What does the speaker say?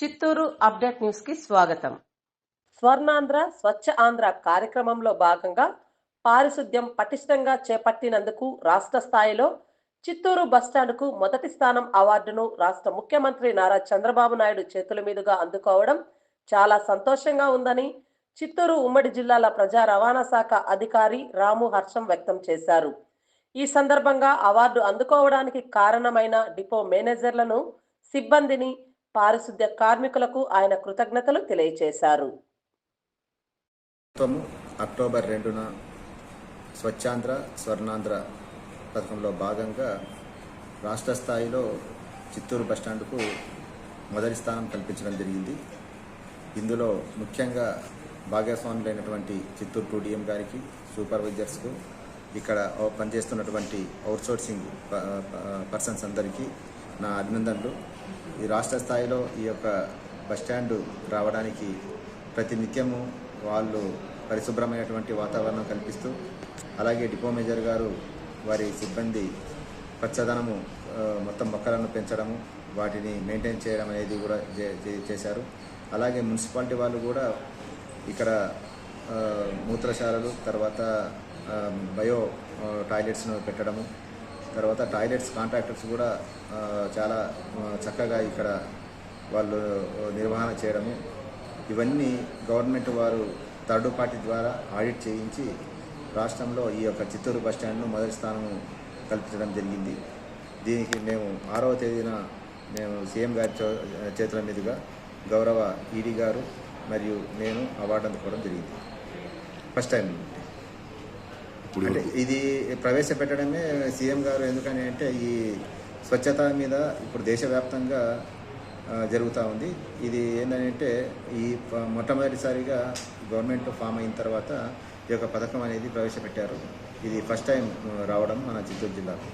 Chittoor update న్యూస్కి స్వాగతం. స్వర్ణాంధ్ర స్వచ్ఛ ఆంధ్ర కార్యక్రమంలో భాగంగా పారిశుద్ధ్యం పటిష్టంగా చేపట్టినందుకు రాష్ట్ర స్థాయిలో చిత్తూరు బస్టాండ్కు మొదటి స్థానం అవార్డును రాష్ట్ర ముఖ్యమంత్రి నారా చంద్రబాబు నాయుడు చేతుల మీదుగా అందుకోవడం చాలా సంతోషంగా ఉందని చిత్తూరు ఉమ్మడి జిల్లాల ప్రజా రవాణా శాఖ అధికారి రాము హర్షం వ్యక్తం చేశారు. ఈ సందర్భంగా అవార్డు అందుకోవడానికి కారణమైన డిపో మేనేజర్లను సిబ్బందిని పారిశుద్ధ్య కార్మికులకు ఆయన కృతజ్ఞతలు తెలియజేశారు ప్రభుత్వము అక్టోబర్ రెండున స్వచ్ఛాంధ్ర స్వర్ణాంధ్ర పథకంలో భాగంగా రాష్ట్ర స్థాయిలో చిత్తూరు బస్టాండ్కు మొదటి స్థానం కల్పించడం జరిగింది. ఇందులో ముఖ్యంగా భాగస్వాములైనటువంటి చిత్తూరు టూడిఎం గారికి సూపర్వైజర్స్కు ఇక్కడ పనిచేస్తున్నటువంటి అవుట్సోర్సింగ్ ప- పర్సన్స్ అందరికీ నా అభినందనలు. ఈ రాష్ట్ర స్థాయిలో ఈ యొక్క బస్టాండ్ రావడానికి ప్రతి నిత్యము వాళ్ళు పరిశుభ్రమైనటువంటి వాతావరణం కల్పిస్తూ అలాగే డిపో మేజర్ గారు వారి సిబ్బంది పచ్చదనము మొత్తం మొక్కలను పెంచడము వాటిని మెయింటైన్ చేయడం అనేది కూడా చే- చేశారు. అలాగే మున్సిపాలిటీ వాళ్ళు కూడా ఇక్కడ మూత్రశాలలు తర్వాత బయో టాయిలెట్స్ను పెట్టడము తర్వాత టాయిలెట్స్ కాంట్రాక్టర్స్ కూడా చాలా చక్కగా ఇక్కడ వాళ్ళు నిర్వహణ చేయడము. ఇవన్నీ గవర్నమెంట్ వారు థర్డ్ పార్టీ ద్వారా ఆడిట్ చేయించి రాష్ట్రంలో ఈ యొక్క చిత్తూరు బస్ స్టాండ్ను మొదటి స్థానం కల్పించడం జరిగింది. దీనికి మేము ఆరవ తేదీన మేము సీఎం గారి చేతుల మీదుగా గౌరవ ఈడీ గారు మరియు నేను అవార్డు అందుకోవడం జరిగింది. First time. ఇప్పుడు ఇది ప్రవేశపెట్టడమే సీఎం గారు ఎందుకని అంటే ఈ స్వచ్ఛత మీద ఇప్పుడు దేశవ్యాప్తంగా జరుగుతూ ఉంది. ఇది ఏంటంటే ఈ మొట్టమొదటిసారిగా గవర్నమెంట్ ఫామ్ అయిన తర్వాత ఈ యొక్క పథకం అనేది ప్రవేశపెట్టారు. ఇది ఫస్ట్ టైం రావడం మన చిత్తూరు జిల్లాలో.